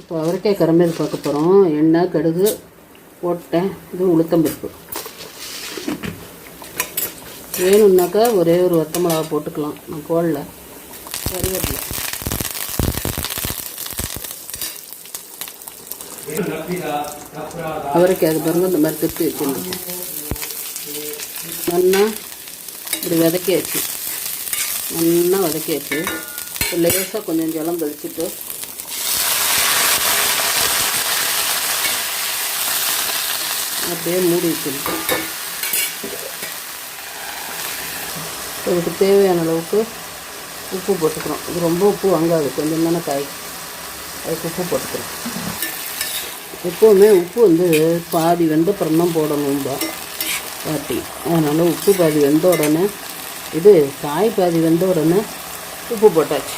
இப்போ அவரைக்காய் கரமேல் பார்க்க போகிறோம் எண்ணெய் கடுகு போட்டேன். இது உளுத்தம்பருப்பு வேணும்னாக்கா ஒரே ஒரு வத்த மிளகா போட்டுக்கலாம். நான் போடல. கருவேப்பில. அவரைக்காய் அது பாருங்க இந்த மாதிரி திருப்பி வச்சுருந்தேன். நல்லா இப்படி வதக்கியாச்சு. நல்லா வதக்கியாச்சு. லேசாக கொஞ்சம் ஜலம் கழிச்சிட்டு அப்படியே மூடி வச்சுருக்கோம் இதுக்கு தேவையான அளவுக்கு உப்பு போட்டுக்கிறோம். இது ரொம்ப உப்பு வாங்காது. கொஞ்சம் தானே காய். அதுக்கு உப்பு போட்டுக்கிறோம். எப்போவுமே உப்பு வந்து பாதி வெந்த அப்புறம் தான் போடணும்பா பாட்டி. அதனால் உப்பு பாதி வெந்த உடனே இது காய் பாதி வெந்த உடனே உப்பு போட்டாச்சு.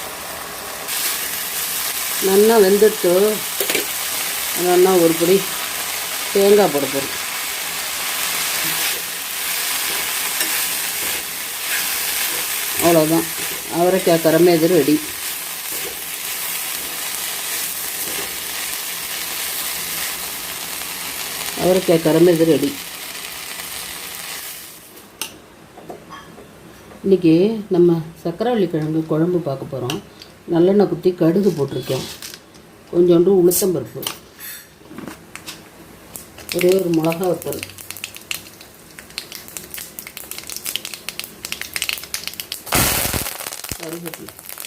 நல்லா வெந்துட்டு நல்லா ஒரு படி தேங்காய் போட போகிறோம் அவ்வளோதான் அவரைக்காய் கரமே இது ரெடி. அவரைக்காய் கரமேது ரெடி. இன்றைக்கி நம்ம சக்கரவள்ளி கிழங்கு குழம்பு பார்க்க போகிறோம் நல்லெண்ணெய் குத்தி கடுகு போட்டிருக்கோம் கொஞ்சோண்டு உளுத்தம்பருப்பு. ஒரே ஒரு மிளகா வத்தல்.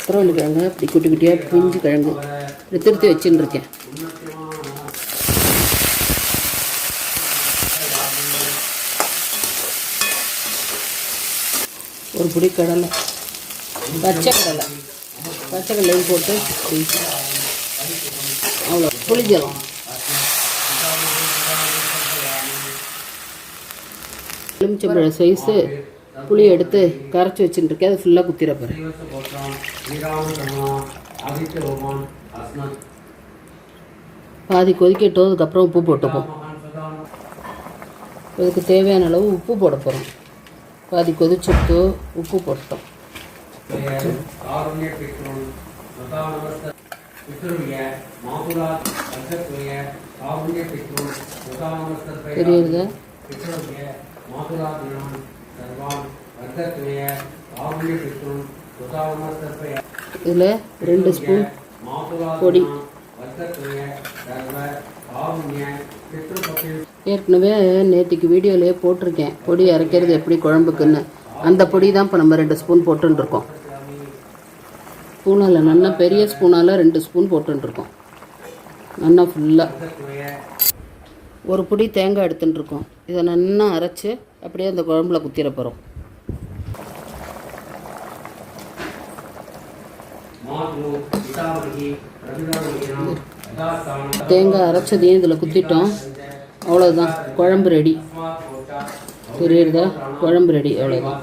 கருவேப்பிலை கிழங்கு அப்படி குட்டி குட்டியாக பிஞ்சு கிழங்கு. திருத்தி வச்சுன்னு இருக்கேன். ஒரு பிடி கடலை. பச்சை கடலை. பச்சை கடலையும் போட்டு அவ்வளோ புளிஞ்சிடும் எலுமிச்சம்பழம் சைஸு புளி எடுத்து கரைச்சி வச்சுட்டுருக்கேன். அது ஃபுல்லாக குத்திர போகிறேன் பாதி கொதிக்கட்டும் அதுக்கப்புறம் உப்பு போட்டுப்போம். இதுக்கு தேவையான அளவு உப்பு போட போகிறோம் பாதி கொதிச்சுட்டு உப்பு போட்டோம் தெரியுதா இதில் ரெண்டு ஸ்பூன் பொடி. ஏற்கனவே நேற்றுக்கு வீடியோலேயே போட்டிருக்கேன். பொடி அரைக்கிறது எப்படி குழம்புக்குன்னு. அந்த பொடி தான் இப்போ நம்ம ரெண்டு ஸ்பூன் போட்டுருக்கோம் ஸ்பூனால் நல்லா பெரிய ஸ்பூனால் ரெண்டு ஸ்பூன் போட்டுருக்கோம் நல்லா ஃபுல்லாக ஒரு பொடி தேங்காய் எடுத்துட்டுருக்கோம் இதை நல்லா அரைச்சி அப்படியே அந்த குழம்புல குத்திர போகிறோம் தேங்காய் அரைச்சதையும் இதில் குத்திட்டோம். அவ்வளோதான் குழம்பு ரெடி. புரியுறதா குழம்பு ரெடி. அவ்வளோதான்